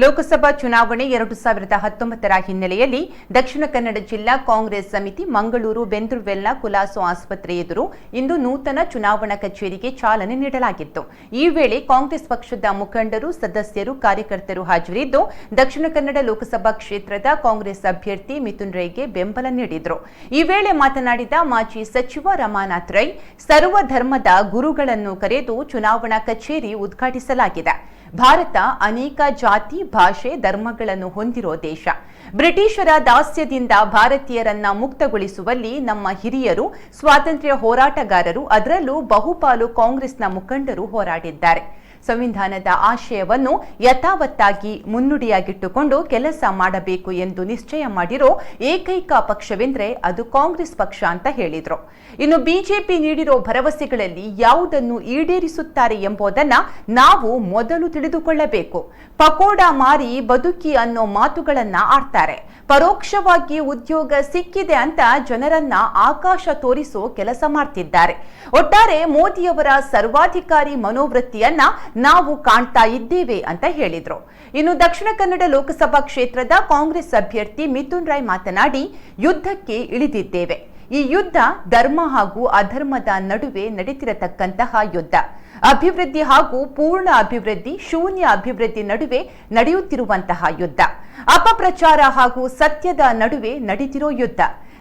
ಲೋಕಸಭಾ ಚುನಾವಣೆ ಎರಡು ಸಾವಿರದ ಹತ್ತೊಂಬತ್ತರ ಹಿನ್ನೆಲೆಯಲ್ಲಿ ದಕ್ಷಿಣ ಕನ್ನಡ ಜಿಲ್ಲಾ ಕಾಂಗ್ರೆಸ್ ಸಮಿತಿ ಮಂಗಳೂರು ಬೆಂದ್ರುವೆಲ್ನ ಕುಲಾಸು ಆಸ್ಪತ್ರೆ ಎದುರು ಇಂದು ನೂತನ ಚುನಾವಣಾ ಕಚೇರಿಗೆ ಚಾಲನೆ ನೀಡಲಾಗಿತ್ತು. ಈ ವೇಳೆ ಕಾಂಗ್ರೆಸ್ ಪಕ್ಷದ ಮುಖಂಡರು, ಸದಸ್ಯರು, ಕಾರ್ಯಕರ್ತರು ಹಾಜರಿದ್ದು ದಕ್ಷಿಣ ಕನ್ನಡ ಲೋಕಸಭಾ ಕ್ಷೇತ್ರದ ಕಾಂಗ್ರೆಸ್ ಅಭ್ಯರ್ಥಿ ಮಿಥುನ್ ರೈಗೆ ಬೆಂಬಲ ನೀಡಿದರು. ಈ ವೇಳೆ ಮಾತನಾಡಿದ ಮಾಜಿ ಸಚಿವ ರಮಾನಾಥ್ ರೈ ಸರ್ವ ಧರ್ಮದ ಗುರುಗಳನ್ನು ಕರೆದು ಚುನಾವಣಾ ಕಚೇರಿ ಉದ್ಘಾಟಿಸಲಾಗಿದೆ. ಭಾರತ ಅನೇಕ ಜಾತಿ, ಭಾಷೆ, ಧರ್ಮಗಳನ್ನು ಹೊಂದಿರೋ ದೇಶ. ಬ್ರಿಟಿಷರ ದಾಸ್ಯದಿಂದ ಭಾರತೀಯರನ್ನ ಮುಕ್ತಗೊಳಿಸುವಲ್ಲಿ ನಮ್ಮ ಹಿರಿಯರು, ಸ್ವಾತಂತ್ರ್ಯ ಹೋರಾಟಗಾರರು, ಅದರಲ್ಲೂ ಬಹುಪಾಲು ಕಾಂಗ್ರೆಸ್ನ ಮುಖಂಡರು ಹೋರಾಡಿದ್ದಾರೆ. ಸಂವಿಧಾನದ ಆಶಯವನ್ನು ಯಥಾವತ್ತಾಗಿ ಮುನ್ನುಡಿಯಾಗಿಟ್ಟುಕೊಂಡು ಕೆಲಸ ಮಾಡಬೇಕು ಎಂದು ನಿಶ್ಚಯ ಮಾಡಿರೋ ಏಕೈಕ ಪಕ್ಷವೆಂದರೆ ಅದು ಕಾಂಗ್ರೆಸ್ ಪಕ್ಷ ಅಂತ ಹೇಳಿದರು. ಇನ್ನು ಬಿಜೆಪಿ ನೀಡಿರೋ ಭರವಸೆಗಳಲ್ಲಿ ಯಾವುದನ್ನು ಈಡೇರಿಸುತ್ತಾರೆ ಎಂಬುದನ್ನು ನಾವು ಮೊದಲು ತಿಳಿದುಕೊಳ್ಳಬೇಕು. ಪಕೋಡ ಮಾರಿ ಬದುಕಿ ಅನ್ನೋ ಮಾತುಗಳನ್ನ ಆಡ್ತಾರೆ. ಪರೋಕ್ಷವಾಗಿ ಉದ್ಯೋಗ ಸಿಕ್ಕಿದೆ ಅಂತ ಜನರನ್ನ ಆಕಾಶ ತೋರಿಸೋ ಕೆಲಸ ಮಾಡ್ತಿದ್ದಾರೆ. ಒಟ್ಟಾರೆ ಮೋದಿಯವರ ಸರ್ವಾಧಿಕಾರಿ ಮನೋವೃತ್ತಿಯನ್ನ ನಾವು ಕಾಣ್ತಾ ಇದ್ದೇವೆ ಅಂತ ಹೇಳಿದರು. ಇನ್ನು ದಕ್ಷಿಣ ಕನ್ನಡ ಲೋಕಸಭಾ ಕ್ಷೇತ್ರದ ಕಾಂಗ್ರೆಸ್ ಅಭ್ಯರ್ಥಿ ಮಿಥುನ್ ರಾಯ್ ಮಾತನಾಡಿ, ಯುದ್ಧಕ್ಕೆ ಇಳಿದಿದ್ದೇವೆ. ಈ ಯುದ್ಧ ಧರ್ಮ ಹಾಗೂ ಅಧರ್ಮದ ನಡುವೆ ನಡೆದಿರತಕ್ಕಂತಹ ಯುದ್ಧ. ಅಭಿವೃದ್ಧಿ ಹಾಗೂ ಪೂರ್ಣ ಅಭಿವೃದ್ಧಿ, ಶೂನ್ಯ ಅಭಿವೃದ್ಧಿ ನಡುವೆ ನಡೆಯುತ್ತಿರುವಂತಹ ಯುದ್ಧ. ಅಪಪ್ರಚಾರ ಹಾಗೂ ಸತ್ಯದ ನಡುವೆ ನಡೆದಿರೋ ಯುದ್ಧ.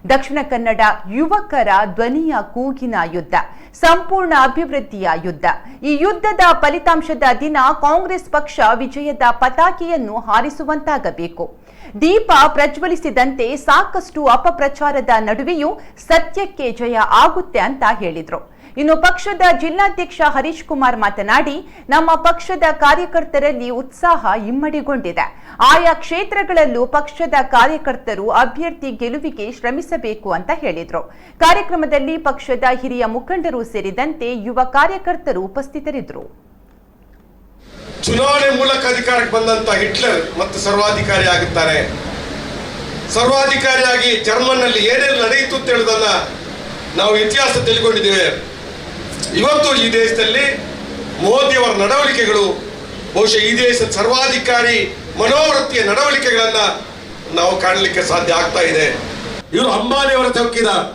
ದಕ್ಷಿಣ ಕನ್ನಡ ಯುವಕರ ಧ್ವನಿಯ ಕೂಗಿನ ಯುದ್ಧ, ಸಂಪೂರ್ಣ ಅಭಿವೃದ್ಧಿಯ ಯುದ್ಧ. ಈ ಯುದ್ಧದ ಫಲಿತಾಂಶದ ದಿನ ಕಾಂಗ್ರೆಸ್ ಪಕ್ಷ ವಿಜಯದ ಪತಾಕೆಯನ್ನು ಹಾರಿಸುವಂತಾಗಬೇಕು. ದೀಪ ಪ್ರಜ್ವಲಿಸಿದಂತೆ ಸಾಕಷ್ಟು ಅಪಪ್ರಚಾರದ ನಡುವೆಯೂ ಸತ್ಯಕ್ಕೆ ಜಯ ಆಗುತ್ತೆ ಅಂತ ಹೇಳಿದ್ರು. ಇನ್ನು ಪಕ್ಷದ ಜಿಲ್ಲಾಧ್ಯಕ್ಷ ಹರೀಶ್ ಕುಮಾರ್ ಮಾತನಾಡಿ, ನಮ್ಮ ಪಕ್ಷದ ಕಾರ್ಯಕರ್ತರಲ್ಲಿ ಉತ್ಸಾಹ ಇಮ್ಮಡಿಗೊಂಡಿದೆ. ಆಯಾ ಕ್ಷೇತ್ರಗಳಲ್ಲೂ ಪಕ್ಷದ ಕಾರ್ಯಕರ್ತರು ಅಭ್ಯರ್ಥಿ ಗೆಲುವಿಗೆ ಶ್ರಮಿಸಬೇಕು ಅಂತ ಹೇಳಿದರು. ಕಾರ್ಯಕ್ರಮದಲ್ಲಿ ಪಕ್ಷದ ಹಿರಿಯ ಮುಖಂಡರು ಸೇರಿದಂತೆ ಯುವ ಕಾರ್ಯಕರ್ತರು ಉಪಸ್ಥಿತರಿದ್ದರು. ಚುನಾವಣೆ ಮೂಲಕ ಅಧಿಕಾರಕ್ಕೆ ಬಂದಂತ ಹಿಟ್ಲರ್ ಮತ್ತು ಸರ್ವಾಧಿಕಾರಿ ಆಗುತ್ತಾರೆ ಸರ್ವಾಧಿಕಾರಿಯಾಗಿ ಜರ್ಮನ್ನಲ್ಲಿ ಏನೇನು ನಡೆಯಿತು ಅಂತ ಹೇಳೋದನ್ನ ನಾವು ಇತಿಹಾಸ ತಿಳ್ಕೊಂಡಿದ್ದೇವೆ. ಇವತ್ತು ಈ ದೇಶದಲ್ಲಿ ಮೋದಿಯವರ ನಡವಳಿಕೆಗಳು, ಬಹುಶಃ ಈ ದೇಶದ ಸರ್ವಾಧಿಕಾರಿ ಮನೋವೃತ್ತಿಯ ನಡವಳಿಕೆಗಳನ್ನ ನಾವು ಕಾಣಲಿಕ್ಕೆ ಸಾಧ್ಯ ಆಗ್ತಾ ಇದೆ. ಇವರು ಅಂಬಾನಿಯವರ ಚೌಕಿದಾರ್,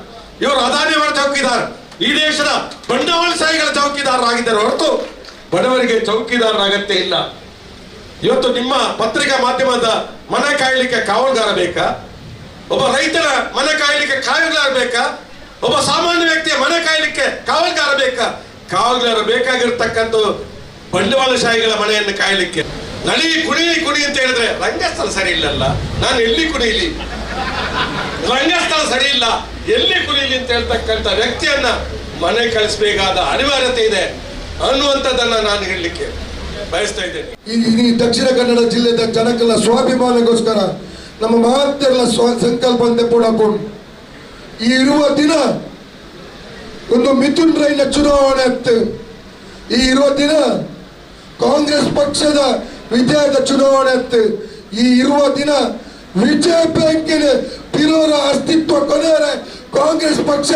ಇವರು ಅದಾನಿಯವರ ಚೌಕಿದಾರ್, ಈ ದೇಶದ ಬಂಡವಾಳಶಾಹಿಗಳ ಚೌಕಿದಾರರಾಗಿದ್ದಾರೆ. ಹೊರತು ಬಡವರಿಗೆ ಚೌಕಿದಾರರ ಅಗತ್ಯ ಇಲ್ಲ. ಇವತ್ತು ನಿಮ್ಮ ಪತ್ರಿಕಾ ಮಾಧ್ಯಮದ ಮನೆ ಕಾಯಲಿಕ್ಕೆ ಕಾವಲುಗಾರ ಬೇಕಾ? ಒಬ್ಬ ರೈತರ ಮನೆ ಕಾಯಲಿಕ್ಕೆ ಕಾವಲುಗಾರ ಬೇಕಾ? ಒಬ್ಬ ಸಾಮಾನ್ಯ ವ್ಯಕ್ತಿಯ ಮನೆ ಕಾಯಲಿಕ್ಕೆ ಕಾವಲುಗಾರ ಬೇಕಾ? ಕಾವಲುಗಾರ ಬೇಕಾಗಿರ್ತಕ್ಕಂಥ ಬಂಡವಾಳಶಾಹಿಗಳ ಮನೆಯನ್ನು ಕಾಯಲಿಕ್ಕೆ. ನಳಿ ಕುಣಿ ಕುಣಿ ಅಂತ ಹೇಳಿದ್ರೆ ರಂಗಸ್ಥಳ ಸರಿ ಇಲ್ಲಲ್ಲ? ನಾನು ಎಲ್ಲಿ ಕುಣಿಲಿ? ರಂಗಸ್ಥಳ ಸರಿ ಇಲ್ಲ. ಎಲ್ಲಿ ಕುಣಿಲಿ ಅಂತ ಹೇಳ್ತಕ್ಕಂಥ ವ್ಯಕ್ತಿಯನ್ನ ಮನೆ ಕಳಿಸಬೇಕಾದ ಅನಿವಾರ್ಯತೆ ಇದೆ ಅನ್ನುವಂಥದ್ದನ್ನ ನಾನು ಹೇಳಲಿಕ್ಕೆ ಬಯಸ್ತಾ ಇದ್ದೇನೆ. ಈ ದಕ್ಷಿಣ ಕನ್ನಡ ಜಿಲ್ಲೆದ ಜನಕ್ಕೆಲ್ಲ ಸ್ವಾಭಿಮಾನಕ್ಕೋಸ್ಕರ ನಮ್ಮ ಮಹತ್ತೆಲ್ಲ ಸ್ವ ಸಂಕಲ್ಪ ಅಂತ ಪೂಡಕೊಂಡು ಈ ಇರುವ ದಿನ ಒಂದು ಮಿಥುನ್ ರೈನ ಚುನಾವಣೆ ಆಗ್ತದೆ ಈ ಇರುವ ದಿನ ಕಾಂಗ್ರೆಸ್ ಪಕ್ಷದ ವಿಜಯದ ಚುನಾವಣೆ ಆಗ್ತದೆ ಈ ಇರುವ ದಿನ ವಿಜಯ ಬ್ಯಾಂಕಿನ ಪಿರೋರ ಅಸ್ತಿತ್ವ ಕೊನೆಯರೆ ಕಾಂಗ್ರೆಸ್ ಪಕ್ಷ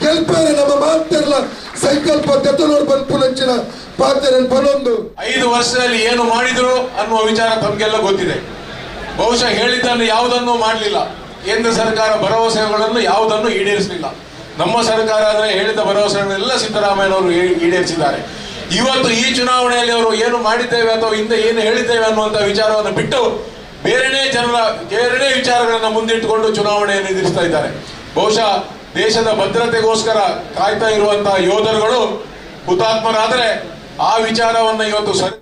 ಗೆಲ್ಪೇರೆ ನಮ್ಮ ಮಾತಿರಲ್ಲ ಸಂಕಲ್ಪ ತೆತ್ತನೋಡು ಬಂದು ಪುನಂಚಿನ ಪಾತ್ರ ಬಲೊಂದು. ಐದು ವರ್ಷದಲ್ಲಿ ಏನು ಮಾಡಿದ್ರು ಅನ್ನುವ ವಿಚಾರ ತಮಗೆಲ್ಲ ಗೊತ್ತಿದೆ. ಬಹುಶಃ ಹೇಳಿದ್ದನ್ನು ಯಾವುದನ್ನು ಮಾಡಲಿಲ್ಲ. ಕೇಂದ್ರ ಸರ್ಕಾರ ಭರವಸೆಗಳನ್ನು ಯಾವುದನ್ನು ಈಡೇರಿಸಲಿಲ್ಲ. ನಮ್ಮ ಸರ್ಕಾರ ಆದರೆ ಹೇಳಿದ ಭರವಸೆಗಳನ್ನೆಲ್ಲ ಸಿದ್ದರಾಮಯ್ಯನವರು ಈಡೇರಿಸಿದ್ದಾರೆ. ಇವತ್ತು ಈ ಚುನಾವಣೆಯಲ್ಲಿ ಅವರು ಏನು ಮಾಡಿದ್ದೇವೆ ಅಥವಾ ಹಿಂದೆ ಏನು ಹೇಳಿದ್ದೇವೆ ಅನ್ನುವಂಥ ವಿಚಾರವನ್ನು ಬಿಟ್ಟು ಬೇರೆನೇ ಜನರ, ಬೇರೆನೇ ವಿಚಾರಗಳನ್ನು ಮುಂದಿಟ್ಟುಕೊಂಡು ಚುನಾವಣೆಯನ್ನು ಎದುರಿಸ್ತಾ ಇದ್ದಾರೆ. ಬಹುಶಃ ದೇಶದ ಭದ್ರತೆಗೋಸ್ಕರ ಕಾಯ್ತಾ ಇರುವಂತಹ ಯೋಧರುಗಳು ಹುತಾತ್ಮರಾದರೆ ಆ ವಿಚಾರವನ್ನು ಇವತ್ತು ಸರಿ